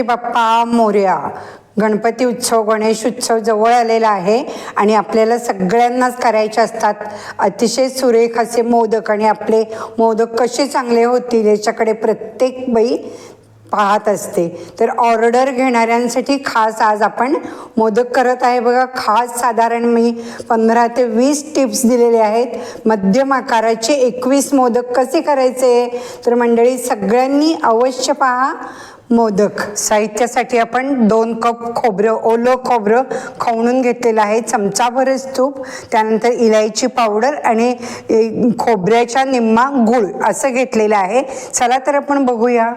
गणपती बाप्पा मोर्या. गणपती उत्सव गणेश उत्सव जवळ आलेला आहे आणि आपल्याला सगळ्यांनाच करायचे असतात. अतिशय सुरेख असे मोदक आणि आपले मोदक कसे चांगले होतील याच्याकडे प्रत्येक बाई पाहत असते. तर ऑर्डर घेणाऱ्यांसाठी खास आज आपण मोदक करत आहे. बघा खास साधारण मी पंधरा ते वीस टिप्स दिलेले आहेत. मध्यम आकाराचे एकवीस मोदक कसे करायचे? तर मंडळी सगळ्यांनी अवश्य पहा मोदक. साहित्यासाठी आपण दोन कप खोबरं ओलं खोबरं खवणून घेतलेलं आहे. चमचाभरच तूप त्यानंतर इलायची पावडर आणि खोबऱ्याच्या निम्मा गूळ असं घेतलेलं आहे. चला तर आपण बघूया.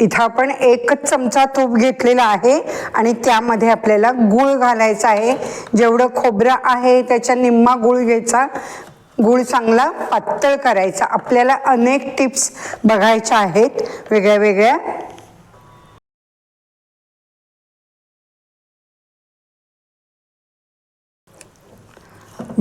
इथं आपण एकच चमचा तूप घेतलेला आहे आणि त्यामध्ये आपल्याला गूळ घालायचा आहे. जेवढं खोबरं आहे त्याच्या निम्मा गूळ घ्यायचा. गूळ चांगला पातळ करायचा. आपल्याला अनेक टिप्स बघायच्या आहेत. वेगळ्या वेगळ्या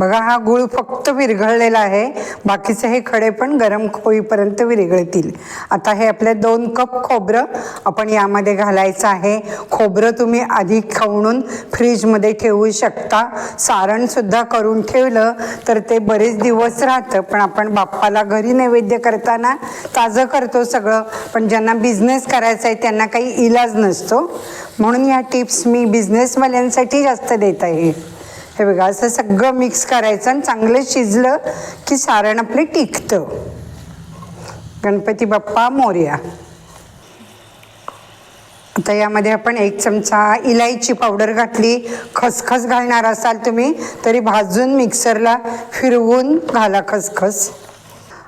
बघा हा गूळ फक्त विरघळलेला आहे. बाकीचे हे खडे पण गरम होईपर्यंत विरघळतील. आता हे आपले दोन कप खोबरं आपण यामध्ये घालायचं आहे. खोबरं तुम्ही आधी खवणून फ्रीजमध्ये ठेवू शकता. सारणसुद्धा करून ठेवलं तर ते बरेच दिवस राहतं. पण आपण बाप्पाला घरी नैवेद्य करताना ताजं करतो सगळं. पण ज्यांना बिझनेस करायचा आहे त्यांना काही इलाज नसतो. म्हणून या टिप्स मी बिझनेसवाल्यांसाठी जास्त देत आहे. हे बघा असं सगळं मिक्स करायचं आणि चांगलं शिजलं की सारण आपले टिकतं. गणपती बाप्पा मोर्या. आता यामध्ये आपण एक चमचा इलायची पावडर घातली. खसखस घालणार असाल तुम्ही तरी भाजून मिक्सरला फिरवून घाला खसखस.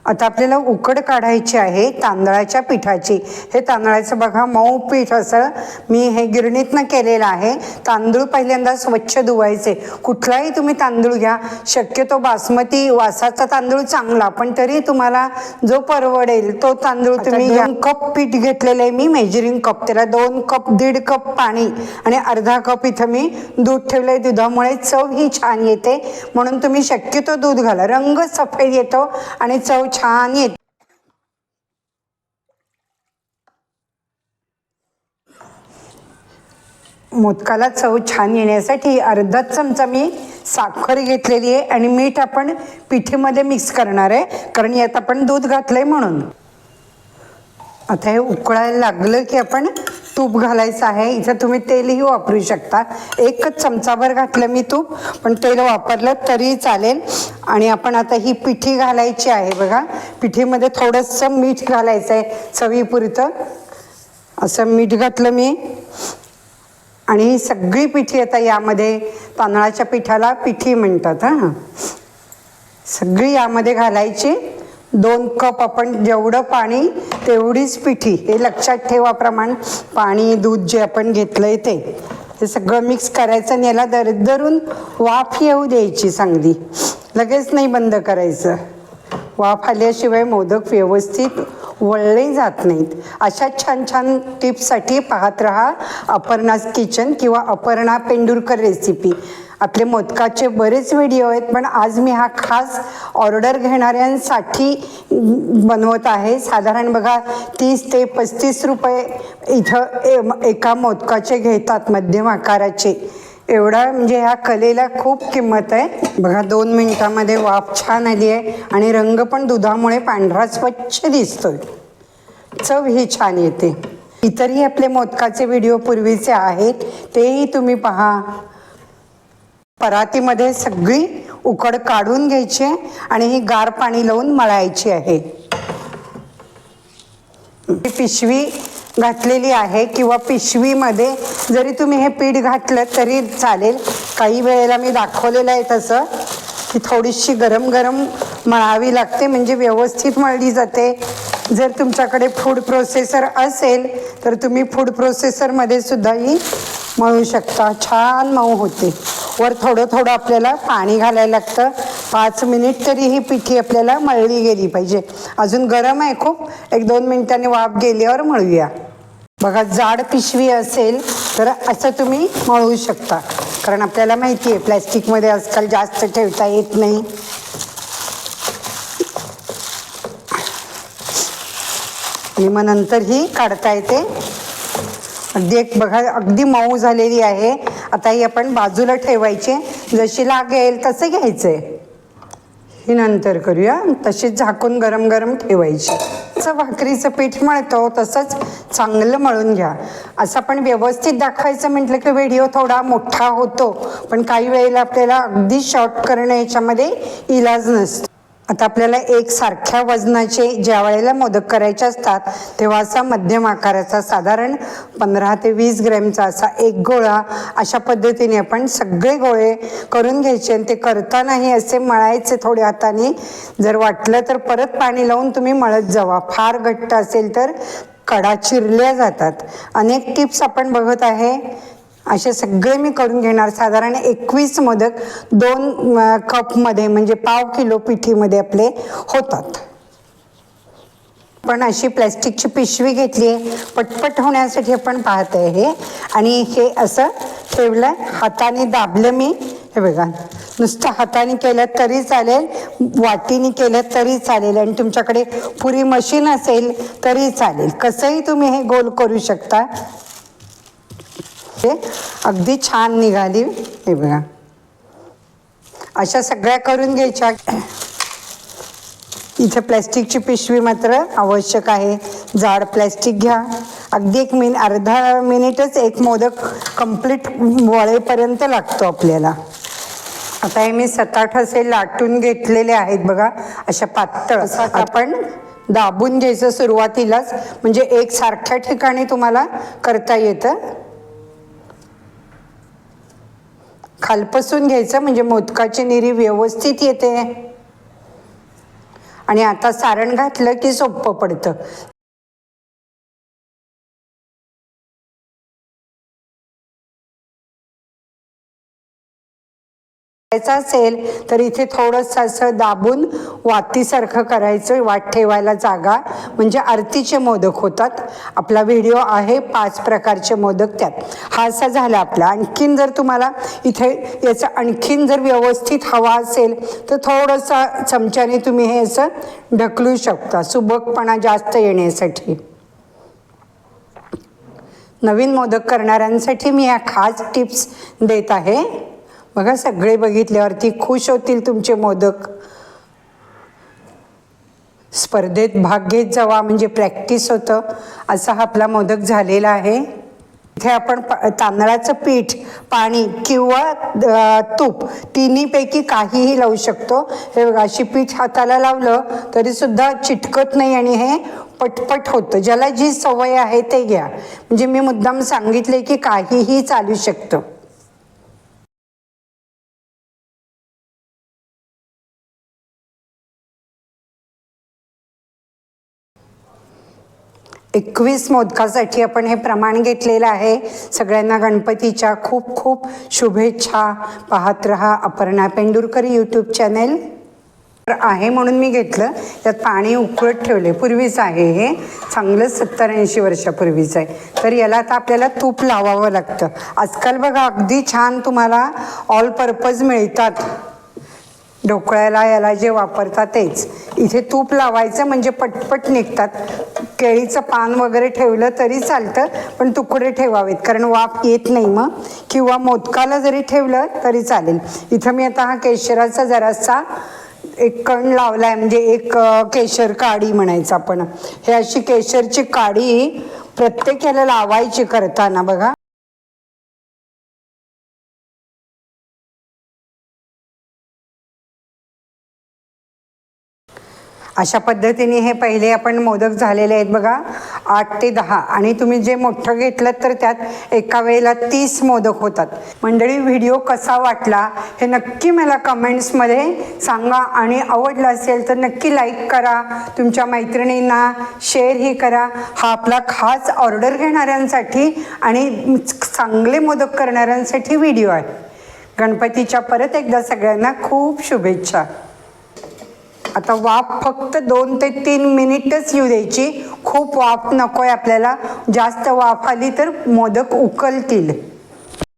आता आपल्याला उकड काढायची आहे तांदळाच्या पिठाची. हे तांदळाचं बघा मऊ पीठ असं मी हे गिरणीतनं केलेलं आहे. तांदूळ पहिल्यांदा स्वच्छ धुवायचे. कुठलाही तुम्ही तांदूळ घ्या. शक्यतो बासमती वासाचा तांदूळ चांगला पण तरी तुम्हाला जो परवडेल तो तांदूळ तुम्ही घ्या कप पीठ घेतलेलं आहे मी मेजरिंग कप त्याला दोन कप दीड कप पाणी आणि अर्धा कप इथं मी दूध ठेवलं आहे दुधामुळे चव ही छान येते. म्हणून तुम्ही शक्यतो दूध घाला. रंग सफेद येतो आणि चव छान येते मोदकाला चव छान येण्यासाठी अर्धा चमचा मी साखर घेतलेली आहे आणि मीठ आपण पिठीमध्ये मिक्स करणार आहे. कारण यात आपण दूध घातलंय म्हणून. आता हे उकळायला लागलं की आपण तूप घालायचं आहे. इथं तुम्ही तेलही वापरू शकता. एकच चमचाभर घातलं मी तूप पण तेल वापरलं तरी चालेल. आणि आपण आता ही पिठी घालायची आहे बघा. पिठीमध्ये थोडंसं मीठ घालायचं आहे चवीपुरतं. असं मीठ घातलं मी. आणि ही सगळी पिठी आता यामध्ये तांदळाच्या पिठाला पिठी म्हणतात हां. सगळी यामध्ये घालायची. दोन कप आपण जेवढं पाणी तेवढीच पिठी. हे लक्षात ठेवा प्रमाण. पाणी दूध जे आपण घेतलंय ते. हे सगळं मिक्स करायचं आणि याला दरदरून वाफ येऊ द्यायची चांगली. लगेच नाही बंद करायचं. वाफ आल्याशिवाय मोदक व्यवस्थित वळले जात नाहीत. अशा छान छान टिप्ससाठी पाहत रहा अपर्णाज किचन किंवा अपर्णा पेंडुरकर रेसिपी आपले मोदकाचे बरेच व्हिडिओ आहेत पण आज मी हा खास ऑर्डर घेणाऱ्यांसाठी बनवत आहे. साधारण बघा तीस ते पस्तीस रुपये इथं ए- एका मोदकाचे घेतात मध्यम आकाराचे. एवढा म्हणजे ह्या कलेला खूप किंमत आहे. बघा दोन मिनिटामध्ये वाफ छान आली आहे आणि रंग पण दुधामुळे पांढरा स्वच्छ दिसतोय. चव ही छान येते. इतरही आपले मोदकाचे व्हिडिओ पूर्वीचे आहेत तेही तुम्ही पहा. परातीमध्ये सगळी उकड काढून घ्यायची आहे आणि ही गार पाणी लावून मळायची आहे. पिशवी घातलेली आहे किंवा पिशवीमध्ये जरी तुम्ही हे पीठ घातलं तरी चालेल. काही वेळेला मी दाखवलेलं आहे तसं की थोडीशी गरम गरम मळावी लागते म्हणजे व्यवस्थित मळली जाते. जर तुमच्याकडे फूड प्रोसेसर असेल तर तुम्ही फूड प्रोसेसरमध्ये सुद्धा ही मळू शकता. छान मऊ होते. वर थोडं थोडं आपल्याला पाणी घालायला लागतं. पाच मिनिट तरी ही पिठी आपल्याला मळली गेली पाहिजे. अजून गरम आहे खूप. एक दोन मिनिटांनी वाफ गेल्यावर मळूया. बघा जाड पिशवी असेल तर असं तुम्ही मळू शकता. कारण आपल्याला माहिती आहे प्लॅस्टिकमध्ये आजकाल जास्त ठेवता येत नाही. आणि मग नंतर ही काढता येते. अगदी एक बघा अगदी मऊ झालेली आहे. आता ही आपण बाजूला ठेवायचे. जशी लागेल तसं घ्यायचंय ही नंतर करूया. तशीच झाकून गरम गरम ठेवायची. जसं भाकरीचं पीठ मळतो तसंच चांगलं मळून घ्या. असं आपण व्यवस्थित दाखवायचं म्हटलं की व्हिडिओ थोडा मोठा होतो. पण काही वेळेला आपल्याला अगदी शॉर्ट करणं याच्यामध्ये इलाज नसतो. आता आपल्याला एक सारख्या वजनाचे ज्या वेळेला मोदक करायचे असतात तेव्हा असा मध्यम आकाराचा साधारण पंधरा ते वीस ग्रॅमचा असा एक गोळा अशा पद्धतीने आपण सगळे गोळे करून घ्यायचे आणि ते करतानाही असे मळायचे थोड्या हाताने. जर वाटलं तर परत पाणी लावून तुम्ही मळत जावा. फार घट्ट असेल तर कडा चिरल्या जातात. अनेक टिप्स आपण बघत आहे. असे सगळे मी करून घेणार. साधारण एकवीस मोदक दोन कपमध्ये म्हणजे पाव किलो पिठीमध्ये आपले होतात. पण अशी प्लॅस्टिकची पिशवी घेतली आहे. पटपट होण्यासाठी आपण पाहत आहे हे. आणि हे असं ठेवलं हाताने दाबलं मी. हे बघा. नुसतं हाताने केलं तरी चालेल वाटीने केलं तरी चालेल आणि तुमच्याकडे पुरी मशीन असेल तरी चालेल. कसंही तुम्ही हे गोल करू शकता. अगदी छान निघाली. हे बघा. अशा सगळ्या करून घ्यायच्या. इथे प्लॅस्टिकची पिशवी मात्र आवश्यक आहे. जाड प्लॅस्टिक घ्या. अगदी एक मिन अर्धा मिनिटच एक मोदक कंप्लीट वळेपर्यंत लागतो आपल्याला. आता हे मी सताट असे लाटून घेतलेले आहेत बघा. अशा पातळ आपण दाबून घ्यायचं सुरुवातीलाच. म्हणजे एक सारख्या ठिकाणी तुम्हाला करता येतं. खालपासून घ्यायचं म्हणजे मोदकाची निरी व्यवस्थित येते. आणि आता सारण घातलं की सोपं पडतं. करायचा असेल तर इथे थोडंसं असं दाबून वातीसारखं करायचं वाट ठेवायला जागा. म्हणजे आरतीचे मोदक होतात. आपला व्हिडिओ आहे पाच प्रकारचे मोदक त्यात. हा असा झाला आपला. आणखीन जर तुम्हाला इथे याचं आणखीन जर व्यवस्थित हवा असेल तर थोडंसं चमच्याने तुम्ही हे असं ढकलू शकता. सुबकपणा जास्त येण्यासाठी. नवीन मोदक करणाऱ्यांसाठी मी या खास टिप्स देत आहे. बघा सगळे बघितल्यावरती खुश होतील तुमचे मोदक. स्पर्धेत भाग घेत जावा म्हणजे प्रॅक्टिस होतं. असा हा आपला मोदक झालेला आहे. इथे आपण प- तांदळाचं पीठ पाणी किंवा तूप तिन्हीपैकी काहीही लावू शकतो. हे बघा अशी पीठ हाताला लावलं तरीसुद्धा चिटकत नाही आणि हे पटपट होतं. ज्याला जी सवय आहे ते घ्या. म्हणजे मी मुद्दाम सांगितले की काहीही चालू शकतं. एकवीस मोदकासाठी आपण हे प्रमाण घेतलेलं आहे. सगळ्यांना गणपतीच्या खूप खूप शुभेच्छा. पाहत रहा अपर्णा पेंडुरकर यूट्यूब चॅनेल आहे म्हणून मी घेतलं. त्यात पाणी उकळत ठेवले. पूर्वीच आहे हे. चांगलं सत्तर ऐंशी वर्षापूर्वीचं आहे. तर याला आता आपल्याला तूप लावावं लागतं. आजकाल बघा अगदी छान तुम्हाला ऑल पर्पज मिळतात. ढोकळ्याला याला जे वापरतात तेच. इथे तूप लावायचं म्हणजे पटपट निघतात. केळीचं पान वगैरे ठेवलं तरी चालतं पण तुकडे ठेवावेत कारण वाफ येत नाही मग. किंवा मोदकाला जरी ठेवलं तरी चालेल. इथं मी आता हा केशराचा जरासा एक कण लावला आहे म्हणजे एक केशर काडी म्हणायचं आपण. हे अशी केशरची काडी प्रत्येक ह्याला लावायची करताना बघा. अशा पद्धतीने हे पहिले आपण मोदक झालेले आहेत बघा आठ ते दहा. आणि तुम्ही जे मोठं घेतलं तर त्यात एका वेळेला तीस मोदक होतात. मंडळी व्हिडिओ कसा वाटला हे नक्की मला कमेंट्समध्ये सांगा. आणि आवडला असेल तर नक्की लाईक करा. तुमच्या मैत्रिणींना शेअरही करा. हा आपला खास ऑर्डर घेणाऱ्यांसाठी आणि चांगले मोदक करणाऱ्यांसाठी व्हिडिओ आहे. गणपतीच्या परत एकदा सगळ्यांना खूप शुभेच्छा. आता वाफ फक्त दोन ते तीन मिनिटच येऊ द्यायची. खूप वाफ नको आहे आपल्याला. जास्त वाफ आली तर मोदक उकलतील.